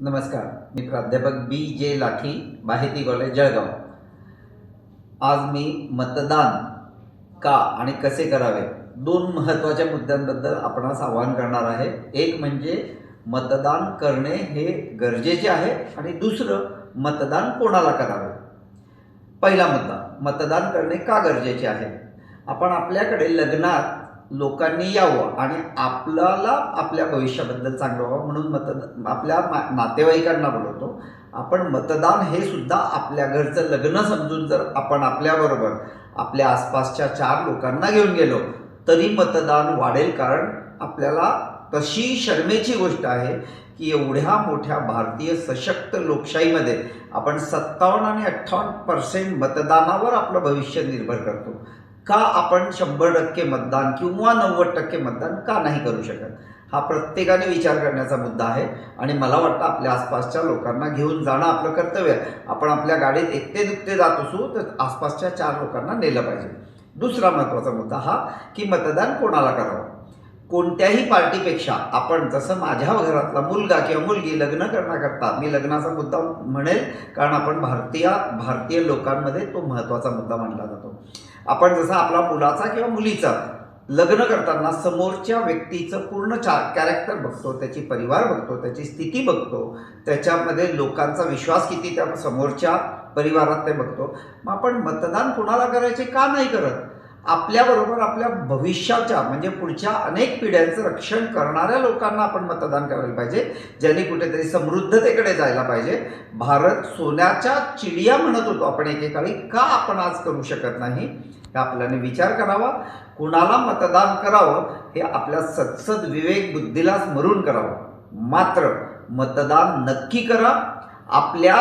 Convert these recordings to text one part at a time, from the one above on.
नमस्कार मी प्राध्यापक B J लाठी माहिती कॉलेज जळगाव. आज मी मतदान का आणि कसे करावे? दोन महत्त्वाच्या मुद्द्यांबद्दल आपणास आवाहन करणार आहे. एक म्हणजे मतदान करणे हे गरजेचे आहे आणि दुसरं मतदान कोणाला करावे? पहिला मुद्दा मतदान करणे का गरजेचे आहे? आपण आपल्याकडे लग्नात लोकांनी यावं आणि आपल्याला आपल्या भविष्याबद्दल चांगलं व्हावं म्हणून मतदान आपल्या मा- नातेवाईकांना बोलवतो. आपण मतदान हे सुद्धा आपल्या घरचं लग्न समजून जर आपण आपल्याबरोबर आपल्या आसपासच्या चार लोकांना घेऊन गेलो तरी मतदान वाढेल कारण आपल्याला तशी शर्मेची गोष्ट आहे की एवढ्या मोठ्या भारतीय सशक्त लोकशाहीमध्ये आपण सत्तावन्न आणि अठ्ठावन्न पर्सेंट मतदानावर आपलं भविष्य निर्भर करतो. का आपण शंभर टक्के मतदान किंवा नव्वद टक्के मतदान का नाही करू शकत? हा प्रत्येकाने विचार करण्याचा मुद्दा आहे. आणि मला वाटतं आपल्या आसपासच्या लोकांना घेऊन जाणं आपलं कर्तव्य आहे. आपण आपल्या गाडीत एकटे दुखते जात असू तर आसपासच्या चार लोकांना नेलं पाहिजे. दुसरा महत्त्वाचा मुद्दा हा की मतदान कोणाला करावं? कोणत्याही पार्टीपेक्षा आपण जसं माझ्या घरातला मुलगा किंवा मुलगी लग्न करण्याकरता मी लग्नाचा मुद्दा म्हणेल कारण आपण भारतीय भारतीय लोकांमध्ये तो महत्त्वाचा मुद्दा मानला जातो. आपण जसं आपला मुलाचा किंवा मुलीचा लग्न करताना समोरच्या व्यक्तीचं पूर्ण चा कॅरेक्टर बघतो त्याची परिवार बघतो त्याची स्थिती बघतो त्याच्यामध्ये लोकांचा विश्वास किती त्या समोरच्या परिवारात ते बघतो. मग आपण मतदान कुणाला करायचे का नाही करत? आपल्याबरोबर आपल्या भविष्याच्या म्हणजे पुढच्या अनेक पिढ्यांचं रक्षण करणाऱ्या लोकांना आपण मतदान करायला पाहिजे ज्यांनी कुठेतरी समृद्धतेकडे जायला पाहिजे. भारत सोन्याच्या चिडिया म्हणत होतो आपण एकेकाळी का आपण आज करू शकत नाही? हे आपल्याने विचार करावा. कुणाला मतदान करावं हे आपल्या सत्सद विवेक बुद्धीला स्मरून करावं. मात्र मतदान नक्की करा. आपल्या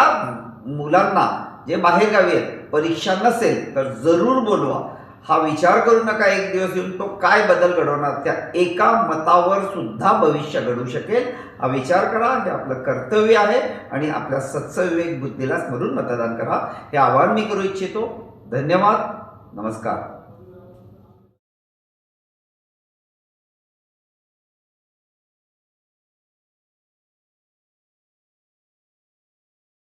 मुलांना जे बाहेरगावी आहेत परीक्षा नसेल तर जरूर बोलवा. हा विचार करू नका एक दिवस येऊन तो काय बदल घडवणार? त्या एका मतावर सुद्धा भविष्य घडू शकेल. हा विचार करा हे आपलं कर्तव्य आहे आणि आपल्या सत्सविवेक बुद्धीला स्मरून मतदान करा. हे आवाहन मी करू इच्छितो. धन्यवाद. नमस्कार.